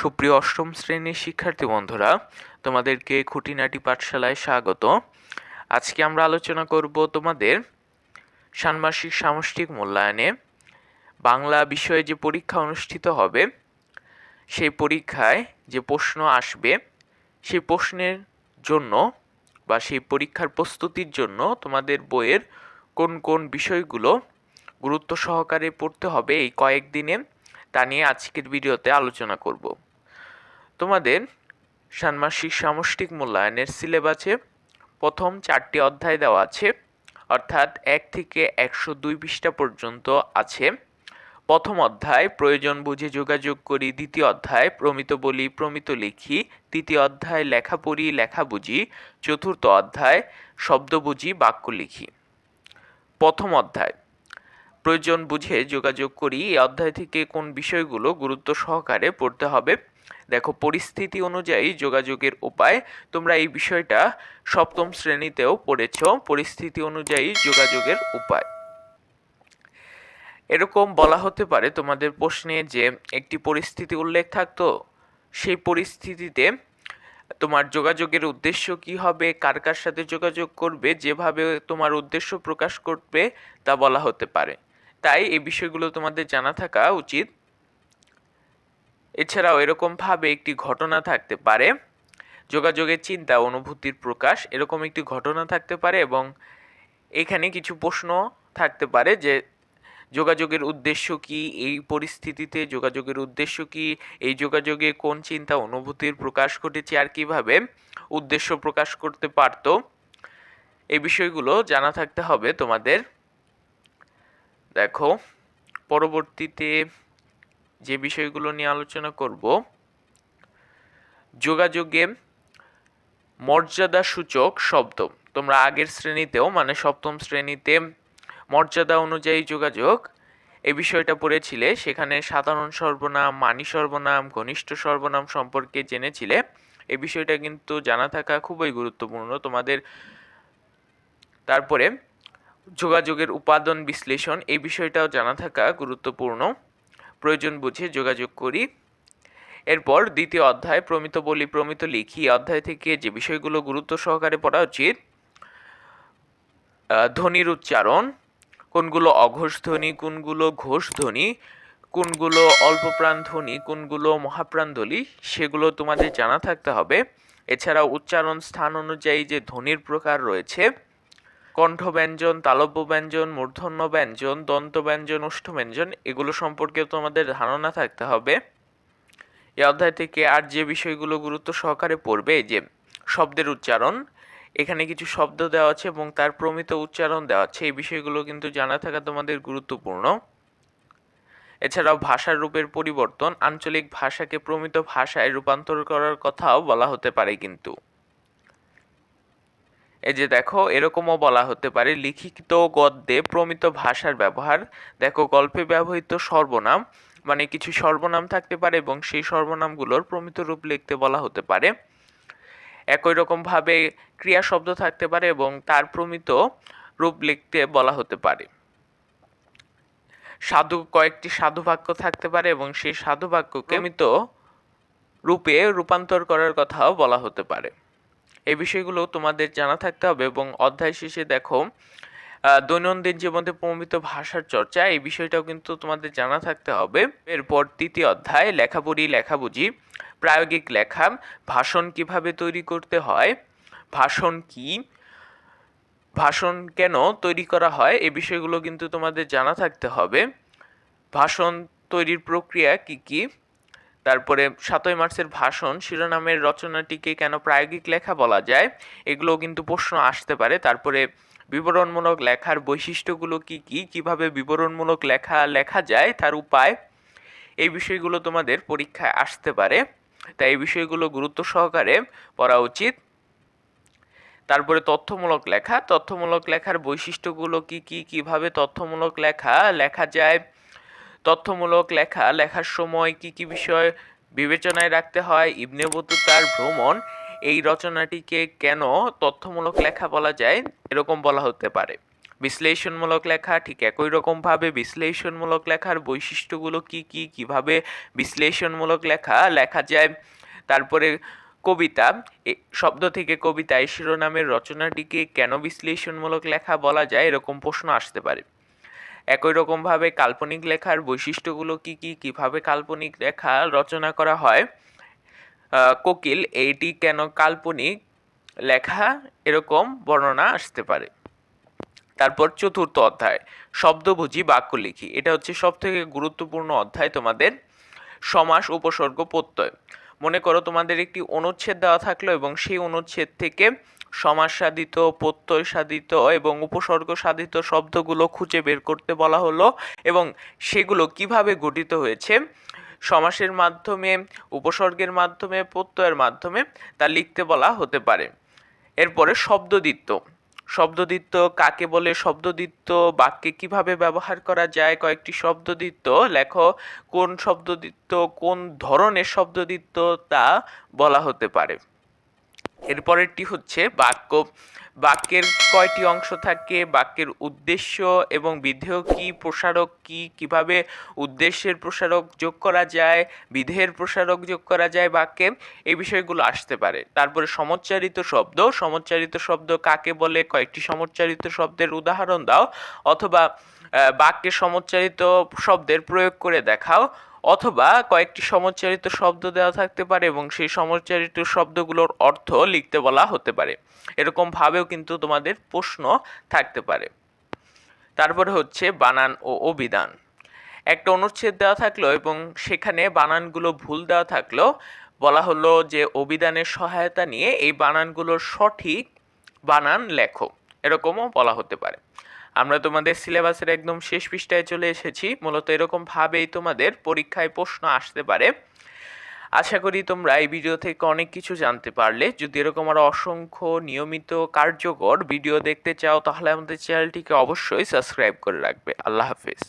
সুপ্রিয় অষ্টম শ্রেণির শিক্ষার্থী বন্ধুরা, তোমাদেরকে খুঁটিনাটি পাঠশালায় স্বাগত। আজকে আমরা আলোচনা করব তোমাদের ষান্মাসিক সামষ্টিক মূল্যায়নে বাংলা বিষয়ে যে পরীক্ষা অনুষ্ঠিত হবে, সেই পরীক্ষায় যে প্রশ্ন আসবে, সেই প্রশ্নের জন্য বা সেই পরীক্ষার প্রস্তুতির জন্য তোমাদের বইয়ের কোন কোন বিষয়গুলো গুরুত্ব সহকারে পড়তে হবে এই কয়েকদিনে, তা নিয়ে আজকের ভিডিওতে আলোচনা করব। তোমাদের ষান্মাসিক সামষ্টিক মূল্যায়নের সিলেবাসে প্রথম চারটি অধ্যায় দেওয়া আছে, অর্থাৎ এক থেকে একশো দুই পৃষ্ঠা পর্যন্ত আছে। প্রথম অধ্যায়, প্রয়োজন বুঝে যোগাযোগ করি। দ্বিতীয় অধ্যায়, প্রমিত বলি, প্রমিত লিখি। তৃতীয় অধ্যায়, লেখা পড়ি, লেখা বুঝি। চতুর্থ অধ্যায়, শব্দ বুঝি, বাক্য লিখি। প্রথম অধ্যায়, প্রয়োজন বুঝে যোগাযোগ করি। এই অধ্যায় থেকে কোন বিষয়গুলো গুরুত্ব সহকারে পড়তে হবে? দেখো, পরিস্থিতি অনুযায়ী যোগাযোগের উপায়। তোমরা এই বিষয়টা সপ্তম শ্রেণীতেও পড়েছ। পরিস্থিতি অনুযায়ী যোগাযোগের উপায়। এরকম বলা হতে পারে তোমাদের প্রশ্নে যে, একটি পরিস্থিতি উল্লেখ থাকতো। সেই পরিস্থিতিতে তোমার যোগাযোগের উদ্দেশ্য কি হবে? কার কার সাথে যোগাযোগ করবে? যেভাবে তোমার উদ্দেশ্য প্রকাশ করবে তা বলা হতে পারে। তাই এই বিষয়গুলো তোমাদের জানা থাকা উচিত। এছাড়াও এরকমভাবে একটি ঘটনা থাকতে পারে, যোগাযোগের চিন্তা, অনুভূতির প্রকাশ, এরকম একটি ঘটনা থাকতে পারে এবং এখানে কিছু প্রশ্ন থাকতে পারে যে যোগাযোগের উদ্দেশ্য কি, এই পরিস্থিতিতে যোগাযোগের উদ্দেশ্য কি, এই যোগাযোগে কোন চিন্তা, অনুভূতির প্রকাশ ঘটেছে আর কীভাবে উদ্দেশ্য প্রকাশ করতে পারত এই বিষয়গুলো জানা থাকতে হবে তোমাদের। দেখো, পরবর্তীতে যে বিষয়গুলো নিয়ে আলোচনা করব, যোগাযোগে মর্যাদা সূচক শব্দ তোমরা আগের শ্রেণীতেও মানে সপ্তম শ্রেণীতে মর্যাদা অনুযায়ী যোগাযোগ এই বিষয়টা পড়েছিলে। সেখানে সাধারণ সর্বনাম, মানি সর্বনাম, ঘনিষ্ঠ সর্বনাম সম্পর্কে জেনেছিলে। এই বিষয়টা কিন্তু জানা থাকা খুবই গুরুত্বপূর্ণ। তোমাদের তারপরে যোগাযোগের উপাদান বিশ্লেষণ এই বিষয়টাও জানা থাকা গুরুত্বপূর্ণ। প্রয়োজন বুঝে যোগাযোগ করি। এরপর দ্বিতীয় অধ্যায়, প্রমিত বলি, প্রমিত লিখি। অধ্যায় থেকে যে বিষয়গুলো গুরুত্ব সহকারে পড়া উচিত ধ্বনির উচ্চারণ, কোনগুলো অঘোষ ধ্বনি, কোনগুলো ঘোষ ধ্বনি, কোনগুলো অল্পপ্রাণ ধ্বনি, কোনগুলো মহাপ্রাণ ধ্বনি, সেগুলো তোমাদের জানা থাকতে হবে। এছাড়া উচ্চারণ স্থান অনুযায়ী যে ধ্বনির প্রকার রয়েছে কণ্ঠ ব্যঞ্জন তালব্য ব্যঞ্জন মূর্ধন্য ব্যঞ্জন দন্ত ব্যঞ্জন ব্যঞ্জন এগুলো সম্পর্কে তোমাদের ধারণা থাকতে হবে। এই অধ্যায় থেকে আর যে বিষয়গুলো গুরুত্ব সহকারে পড়বে যে শব্দের উচ্চারণ, এখানে কিছু শব্দ দেওয়া আছে এবং তার প্রমিত উচ্চারণ দেওয়া আছে, এই বিষয়গুলো কিন্তু জানা থাকা তোমাদের গুরুত্বপূর্ণ। এছাড়াও ভাষার রূপের পরিবর্তন, আঞ্চলিক ভাষাকে প্রমিত ভাষায় রূপান্তর করার কথাও বলা হতে পারে কিন্তু। এই যে দেখো, এরকমও বলা হতে পারে, লিখিত গদ্যে প্রমিত ভাষার ব্যবহার। দেখো, গল্পে ব্যবহৃত সর্বনাম মানে কিছু সর্বনাম থাকতে পারে এবং সেই সর্বনামগুলোর প্রমিত রূপ লিখতে বলা হতে পারে। একই রকমভাবে ক্রিয়া শব্দ থাকতে পারে এবং তার প্রমিত রূপ লিখতে বলা হতে পারে। সাধু, কয়েকটি সাধু বাক্য থাকতে পারে এবং সেই সাধু বাক্যকে প্রমিত রূপে রূপান্তর করার কথাও বলা হতে পারে। এই বিষয়গুলো তোমাদের জানা থাকতে হবে এবং অধ্যায় শেষে দেখো দৈনন্দিন জীবনে প্রমিত ভাষার চর্চা, এই বিষয়টাও কিন্তু তোমাদের জানা থাকতে হবে। এরপর তৃতীয় অধ্যায় লেখা বুঝি প্রায়োগিক লেখা, ভাষণ কীভাবে তৈরি করতে হয়, ভাষণ কি, ভাষণ কেন তৈরি করা হয়, এই বিষয়গুলো কিন্তু তোমাদের জানা থাকতে হবে। ভাষণ তৈরির প্রক্রিয়া কি কি তারপরে সাতই মার্চের ভাষণ, শিরোনামের রচনাটিকে কেন প্রায়োগিক লেখা বলা যায় এগুলো কিন্তু প্রশ্ন আসতে পারে। তারপরে বিবরণমূলক লেখার বৈশিষ্ট্যগুলো কি কি, কীভাবে বিবরণমূলক লেখা লেখা যায়, তার উপায়, এই বিষয়গুলো তোমাদের পরীক্ষায় আসতে পারে। তাই এই বিষয়গুলো গুরুত্ব সহকারে পড়া উচিত। তারপরে তথ্যমূলক লেখা, তথ্যমূলক লেখার বৈশিষ্ট্যগুলো কি কি, কীভাবে তথ্যমূলক লেখা লেখা যায় তথ্যমূলক লেখা, লেখার সময় কি কি বিষয় বিবেচনায় রাখতে হয়, ইবনে বতুতার ভ্রমণ, এই রচনাটিকে কেন তথ্যমূলক লেখা বলা যায়, এরকম বলা হতে পারে। বিশ্লেষণমূলক লেখা ঠিক একই রকমভাবে বিশ্লেষণমূলক লেখার বৈশিষ্ট্যগুলো কি কি, কীভাবে বিশ্লেষণমূলক লেখা লেখা যায়, তারপরে কবিতা শব্দ থেকে কবিতা এই শিরোনামের রচনাটিকে কেন বিশ্লেষণমূলক লেখা বলা যায়, এরকম প্রশ্ন আসতে পারে। একই রকমভাবে কাল্পনিক লেখার বৈশিষ্ট্যগুলো কি কি? কীভাবে কাল্পনিক লেখা রচনা করা হয়? কোকিল, এইটি কেন কাল্পনিক লেখা? এরকম বর্ণনা আসতে পারে। তারপর চতুর্থ অধ্যায় শব্দবুঝি বাক্য লিখি। এটা হচ্ছে সব থেকে গুরুত্বপূর্ণ অধ্যায় তোমাদের। সমাস উপসর্গ প্রত্যয়। মনে করো তোমাদের একটি অনুচ্ছেদ দেওয়া থাকল এবং সেই অনুচ্ছেদ থেকে সমাস সাধিত প্রত্যয় সাধিত এবং উপসর্গ সাধিত শব্দগুলো খুঁজে বের করতে বলা হলো এবং সেগুলো কীভাবে গঠিত হয়েছে? সমাসের মাধ্যমে, উপসর্গের মাধ্যমে, প্রত্যয়ের মাধ্যমে তা লিখতে বলা হতে পারে। এরপরে শব্দদিত্য শব্দদিত্য কাকে বলে? শব্দদিত্য বাক্যে কীভাবে ব্যবহার করা যায়? কয়েকটি শব্দদিত্য লেখো, কোন শব্দদিত্য কোন ধরনের শব্দদিত্য তা বলা হতে পারে। এরপরেরটি হচ্ছে বাক্য। বাক্যের কয়টি অংশ থাকে? বাক্যের উদ্দেশ্য এবং বিধেয় কি? প্রসারক কি? কীভাবে উদ্দেশ্যের প্রসারক যোগ করা যায়? বিধেয়ের প্রসারক যোগ করা যায় বাক্যে? এই বিষয়গুলো আসতে পারে। তারপরে সমচ্চারিত শব্দ। সমচ্চারিত শব্দ কাকে বলে? কয়েকটি সমচ্চারিত শব্দের উদাহরণ দাও। অথবা বাক্যে সমচ্চারিত শব্দের প্রয়োগ করে দেখাও, অথবা কয়েকটি সমচ্চারিত শব্দ দেওয়া থাকতে পারে এবং সেই সমচ্চারিত শব্দগুলোর অর্থ লিখতে বলা হতে পারে। এরকম ভাবেও কিন্তু তোমাদের প্রশ্ন থাকতে পারে। তারপরে হচ্ছে বানান ও অভিধান। একটা অনুচ্ছেদ দেওয়া থাকল এবং সেখানে বানানগুলো ভুল দেওয়া থাকল। বলা হলো যে অভিধানের সহায়তা নিয়ে এই বানানগুলোর সঠিক বানান লেখো। এরকমও বলা হতে পারে। আমরা তোমাদের সিলেবাসের একদম শেষ পৃষ্ঠায় চলে এসেছি। মূলত এরকমভাবেই তোমাদের পরীক্ষায় প্রশ্ন আসতে পারে। আশা করি তোমরা এই ভিডিও থেকে অনেক কিছু জানতে পারলে। যদি এরকম আরও অসংখ্য নিয়মিত কার্যকর ভিডিও দেখতে চাও, তাহলে আমাদের চ্যানেলটিকে অবশ্যই সাবস্ক্রাইব করে রাখবে। আল্লাহ হাফেজ।